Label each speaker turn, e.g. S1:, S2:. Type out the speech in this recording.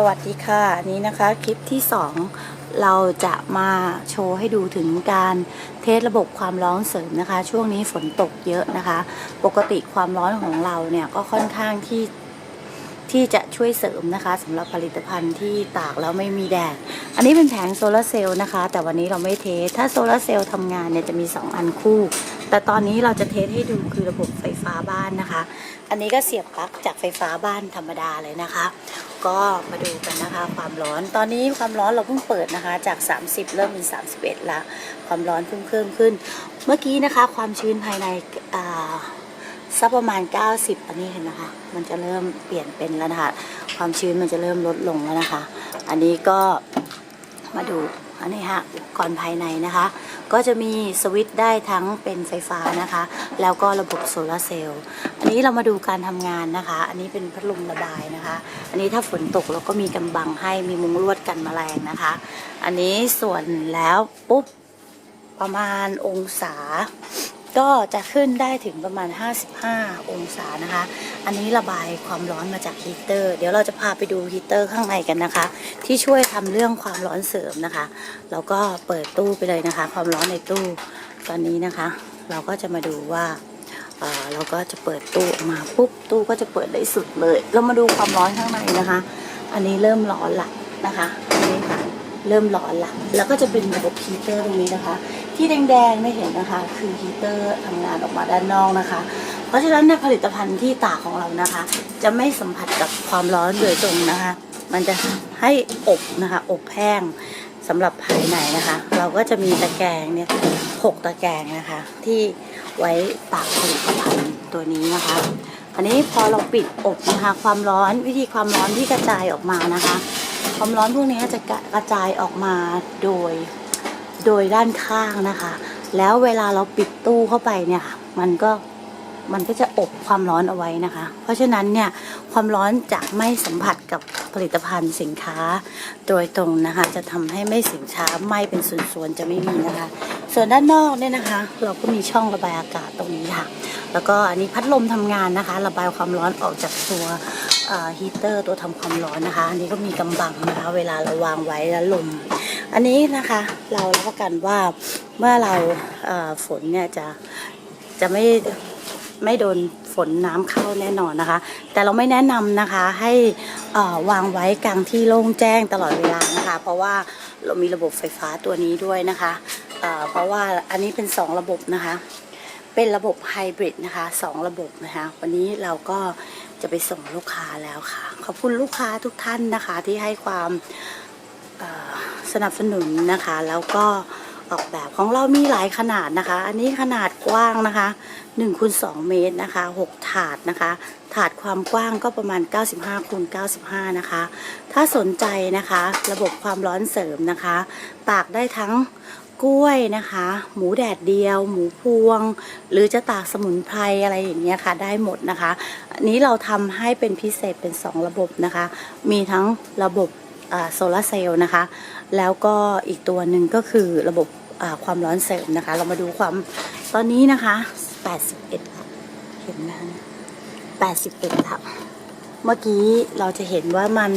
S1: สวัสดีค่ะนี้นะคะคลิปที่ 2 เราจะมาโชว์ให้ดูถึงการเทสระบบความร้อนเสริมนะคะ ช่วงนี้ฝนตกเยอะนะคะ ปกติความร้อนของเราเนี่ยก็ค่อนข้างที่ที่จะช่วยเสริมนะคะสำหรับผลิตภัณฑ์ที่ตากแล้วไม่มีแดด อันนี้เป็นแผงโซลาร์เซลล์นะคะ แต่วันนี้เราไม่เทสถ้าโซลาร์เซลล์ทำงานเนี่ยจะมี 2 อันคู่ แต่ตอนนี้เราจะเทสให้ดูคือระบบไฟฟ้าบ้านนะคะ อันนี้ก็เสียบปลั๊กจากไฟฟ้าบ้านธรรมดาเลยนะคะ ก็มาดูกันนะคะ ความร้อน ตอนนี้ความร้อนเราเพิ่งเปิดนะคะ จาก 30 เริ่มเป็น 31 ละ ความร้อนเพิ่มเพิ่มขึ้น เมื่อกี้นะคะ ความชื้นภายในอ่าสักประมาณ 90 อันนี้เห็นนะคะ มันจะเริ่มเปลี่ยนเป็นแล้วนะคะ ความชื้นมันจะเริ่มลดลงแล้วนะคะ อันนี้ก็มาดู อันนี้ฮะอุปกรณ์ภายในนะคะ ก็จะมีสวิตช์ได้ทั้งเป็นไฟฟ้านะคะ แล้วก็ระบบโซลาร์เซลล์อันนี้เรามาดูการทำงานนะคะ อันนี้เป็นพัดลมระบายนะคะ อันนี้ถ้าฝนตกเราก็มีกำบังให้มีมุงลวดกันแมลงนะคะ อันนี้ส่วนแล้วปุ๊บประมาณองศา ก็จะขึ้นได้ถึงประมาณ 55 องศานะคะ อันนี้ระบายความร้อนมาจากฮีเตอร์ เดี๋ยวเราจะพาไปดูฮีเตอร์ข้างในกันนะคะ ที่ช่วยทำเรื่องความร้อนเสริมนะคะ แล้วก็เปิดตู้ไปเลยนะคะ ความร้อนในตู้ตอนนี้นะคะ เราก็จะมาดูว่าเเราก็จะเปิดตู้ออกมาปุ๊บตู้ก็จะเปิดได้สุดเลย เรามาดูความร้อนข้างในนะคะ อันนี้เริ่มร้อนละนะคะอันนี้ค่ะเริ่มร้อนละแล้วก็จะเป็นระบบฮีเตอร์ตรงนี้นะคะ ที่แดงๆไม่เห็นนะคะ คือฮีเตอร์ทำงานออกมาด้านนอกนะคะ เพราะฉะนั้นในผลิตภัณฑ์ที่ตากของเรานะคะ จะไม่สัมผัสกับความร้อนโดยตรงนะคะ มันจะให้อบนะคะ อบแห้งสำหรับภายในนะคะ เราก็จะมีตะแกรงเนี่ยหกตะแกรงนะคะ ที่ไว้ตากผลิตภัณฑ์ตัวนี้นะคะอันนี้พอเราปิดอบนะคะความร้อนวิธีความร้อนที่กระจายออกมานะคะ ความร้อนพวกนี้จะกระจายออกมาโดย โดยด้านข้างนะคะ แล้วเวลาเราปิดตู้เข้าไปเนี่ยมันก็มันก็จะอบความร้อนเอาไว้นะคะ เพราะฉะนั้นเนี่ยความร้อนจะไม่สัมผัสกับผลิตภัณฑ์สินค้าโดยตรงนะคะ จะทำให้ไม่สินค้าไม้เป็นส่วนๆจะไม่มีนะคะ ส่วนด้านนอกเนี่ยนะคะ เราก็มีช่องระบายอากาศตรงนี้ค่ะ แล้วก็อันนี้พัดลมทำงานนะคะ ระบายความร้อนออกจากตัวฮีเตอร์ตัวทำความร้อนนะคะ อันนี้ก็มีกำบังนะคะ เวลาเราวางไว้แล้วลม อันนี้นะคะเรารับประกันว่าเมื่อเราฝนเนี่ยจะจะไม่ไม่โดนฝนน้ำเข้าแน่นอนนะคะ แต่เราไม่แนะนำนะคะให้อ่อวางไว้กลางที่โล่งแจ้งตลอดเวลานะคะ เพราะว่าเรามีระบบไฟฟ้าตัวนี้ด้วยนะคะเอ่อเพราะว่าอันนี้เป็น 2 ระบบนะคะ เป็นระบบไฮบริดนะคะสองระบบนะคะ วันนี้เราก็จะไปส่งลูกค้าแล้วค่ะ ขอบคุณลูกค้าทุกท่านนะคะที่ให้ความ สนับสนุนนะคะ แล้วก็ออกแบบของเรามีหลายขนาดนะคะ อันนี้ขนาดกว้างนะคะ1คูณ2เมตรนะคะ 6 ถาดนะคะ ถาดความกว้างก็ประมาณ 95คูณ95 นะคะ ถ้าสนใจนะคะ ระบบความร้อนเสริมนะคะ ตากได้ทั้งกล้วยนะคะ หมูแดดเดียว หมูพวง หรือจะตากสมุนไพรอะไรอย่างเงี้ยค่ะ ได้หมดนะคะ อันนี้เราทำให้เป็นพิเศษเป็น 2 ระบบนะคะ มีทั้งระบบ โซลาเซลล์นะคะ แล้วก็อีกตัวหนึ่งก็คือระบบความร้อนเสริมนะคะ เรามาดูความตอนนี้นะคะ 81ค่ะเห็นไหม81ค่ะเมื่อกี้เราจะเห็นว่ามัน